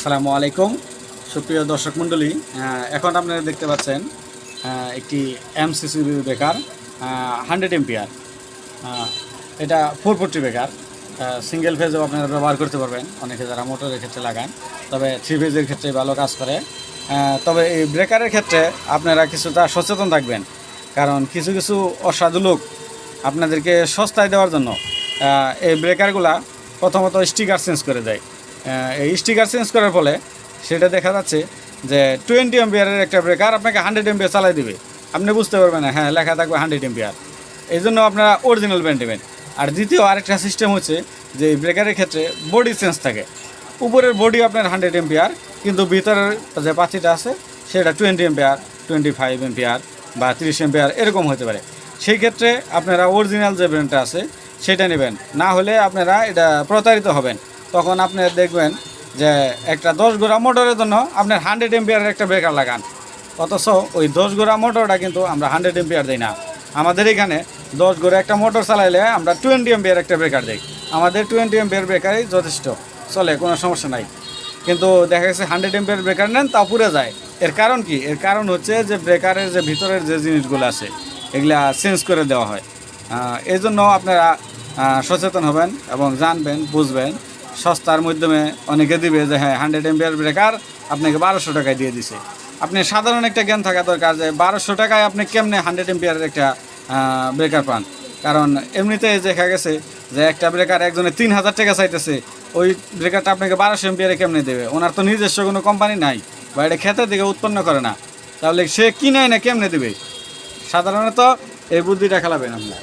আসসালামু আলাইকুম। সুপ্রিয় দর্শক মণ্ডলী এখন আপনারা দেখতে পাচ্ছেন একটি এমসিসি বেকার হান্ড্রেড এমপিআর এটা ফোর ফোরটি বেকার। সিঙ্গেল ফেজও আপনারা ব্যবহার করতে পারবেন। অনেকে যারা মোটরের ক্ষেত্রে লাগান, তবে থ্রি ফেজের ক্ষেত্রে ভালো কাজ করে। তবে এই ব্রেকারের ক্ষেত্রে আপনারা কিছুটা সচেতন থাকবেন। কারণ কিছু কিছু অসাধু লোক আপনাদেরকে সস্তায় দেওয়ার জন্য এই ব্রেকারগুলা প্রথমত স্টিকার চেঞ্জ করে দেয়। এই স্টিকার চেঞ্জ করার ফলে সেটা দেখা যাচ্ছে যে টোয়েন্টি এমপিয়ারের একটা ব্রেকার আপনাকে হান্ড্রেড এমপিয়ার চালাই দিবে। আপনি বুঝতে পারবেন হ্যাঁ লেখা থাকবে হান্ড্রেড এমপিয়ার এই জন্য আপনারা অরিজিনাল ব্র্যান্ড নেবেন। আর দ্বিতীয় আরেকটা সিস্টেম হচ্ছে যে এই ব্রেকারের ক্ষেত্রে বডি চেঞ্জ থাকে। উপরের বডি আপনার হান্ড্রেড এমপিয়ার কিন্তু ভিতরের যে পাচিটা আছে, সেটা twenty ampere twenty five ampere বা তিরিশ এমপিয়ার এরকম হতে পারে। সেই ক্ষেত্রে আপনারা অরিজিনাল যে ব্র্যান্ডটা আছে, সেটা নেবেন। না হলে আপনারা এটা প্রতারিত হবেন। তখন আপনি দেখবেন যে একটা দশ গোড়া মোটরের জন্য আপনার হান্ড্রেড এমপিয়ারের একটা ব্রেকার লাগান। অথচ ওই দশ গোড়া মোটরটা কিন্তু আমরা হান্ড্রেড এমপিয়ার দিই না। আমাদের এখানে দশ গোড়া একটা মোটর চালাইলে আমরা টোয়েন্টি এমপিয়ার একটা ব্রেকার দিই। আমাদের টোয়েন্টি এমপিয়ার ব্রেকারই যথেষ্ট, চলে, কোনো সমস্যা নাই। কিন্তু দেখা গেছে হান্ড্রেড এমপিয়ার ব্রেকার নেন তা পুড়ে যায়। এর কারণ কি? এর কারণ হচ্ছে যে ব্রেকারের যে ভিতরের যে জিনিসগুলো আছে, এগুলা চেঞ্জ করে দেওয়া হয়। এই জন্য আপনারা সচেতন হবেন এবং জানবেন, বুঝবেন সস্তার মাধ্যমে অনেকে দিবে যে হ্যাঁ হান্ড্রেড এমপিয়ার ব্রেকার আপনাকে বারোশো টাকায় দিয়ে দিছে। আপনি সাধারণ একটা জ্ঞান থাকা দরকার যে বারোশো টাকায় আপনি কেমনে হান্ড্রেড এমপিয়ারের একটা ব্রেকার পান? কারণ এমনিতে দেখা গেছে যে একটা ব্রেকার একজনে তিন হাজার টাকা চাইতেছে, ওই ব্রেকারটা আপনাকে বারোশো এমপিয়ারে কেমনে দেবে? ওনার তো নিজস্ব কোনো কোম্পানি নাই বা এটা খেতের দিকে উৎপন্ন করে না। তাহলে সে কিনে না কেমনে দেবে? সাধারণত এই বুদ্ধিটা খেলাবেন আপনি।